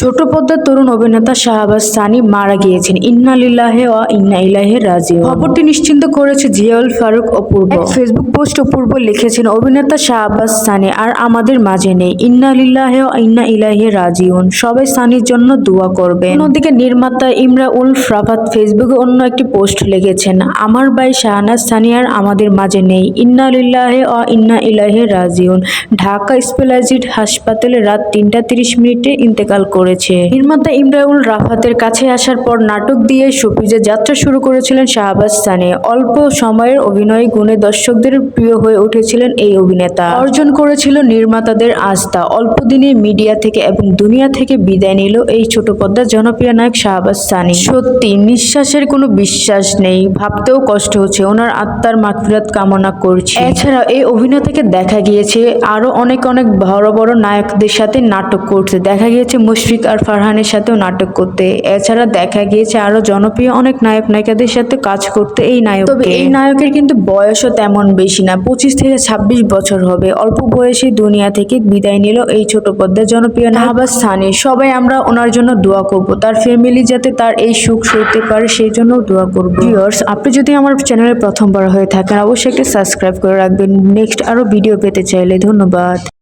ছোট পদ্মার তরুণ অভিনেতা শাহবাজ সানি মারা গিয়েছেন। ইন্না লিল্লাহে ও ইন্না ইলাহে রাজি খবরটি নিশ্চিন্ত করেছে জিয়াউল ফারুক অপূর্ব। ফেসবুক পোস্ট অপূর্ব লিখেছেন, অভিনেতা শাহবাজ সানি আর আমাদের মাঝে নেই। ইন্না লিল্লাহে ও ইন্না ইলাহে রাজিউন। সবাই সানির জন্য দোয়া করবে অন্যদিকে নির্মাতা ইমরা উল রাফাত ফেসবুকে অন্য একটি পোস্ট লিখেছেন, আমার ভাই শাহনাজ সানি আর আমাদের মাঝে নেই। ইন্না লিল্লাহে ও ইন্না ইলাহে রাজিউন। ঢাকা স্পেলাইজিড হাসপাতালে রাত তিনটা তিরিশ মিনিটে ইন্তেকাল করেছে। নির্মাতা ইমরাউল রাফাতের কাছে আসার পর নাটক দিয়ে শোপিজে যাত্রা শুরু করেছিলেন শাহবাজ সানি। অল্প সময়ের অভিনয় গুণে দর্শকদের প্রিয় হয়ে উঠেছিলেন এই অভিনেতা। অর্জন করেছিল নির্মাতাদের আস্থা। অল্প দিনে মিডিয়া থেকে এবং দুনিয়া থেকে বিদায় নিল এই ছোট পর্দার জনপ্রিয় নায়ক শাহবাজ সানি। সত্যি, নিঃশ্বাসের কোনো বিশ্বাস নেই, ভাবতেও কষ্ট হচ্ছে। ওনার আত্মার মাগফিরাত কামনা করছি। এছাড়া এই অভিনেতাকে দেখা গিয়েছে আরও অনেক অনেক বড় বড় নায়কদের সাথে নাটক করতে। দেখা গিয়েছে মুশফিক আর ফারহানের সাথেও নাটক করতে। এছাড়া দেখা গিয়েছে আরও জনপ্রিয় অনেক নায়ক নায়িকাদের সাথে কাজ করতে এই নায়ক তবে এই নায়কের কিন্তু বয়সও তেমন বেশি না পঁচিশ থেকে ছাব্বিশ বছর হবে। অল্প বয়সে দুনিয়া থেকে বিদায় নিল এই ছোট পদ্মার জনপ্রিয় নাহাবাজ সানি সবাই আমরা ওনার জন্য দোয়া করব। তার ফ্যামিলি যাতে তার এই সুখ সইতে পারে সেই জন্য দোয়া করব। ভিউয়ার্স আপনি যদি আমার চ্যানেলে প্রথমবার হয়ে থাকেন অবশ্যই একটি সাবস্ক্রাইব করে রাখবেন। নেক্সট আরও ভিডিও পেতে চাইলে ধন্যবাদ।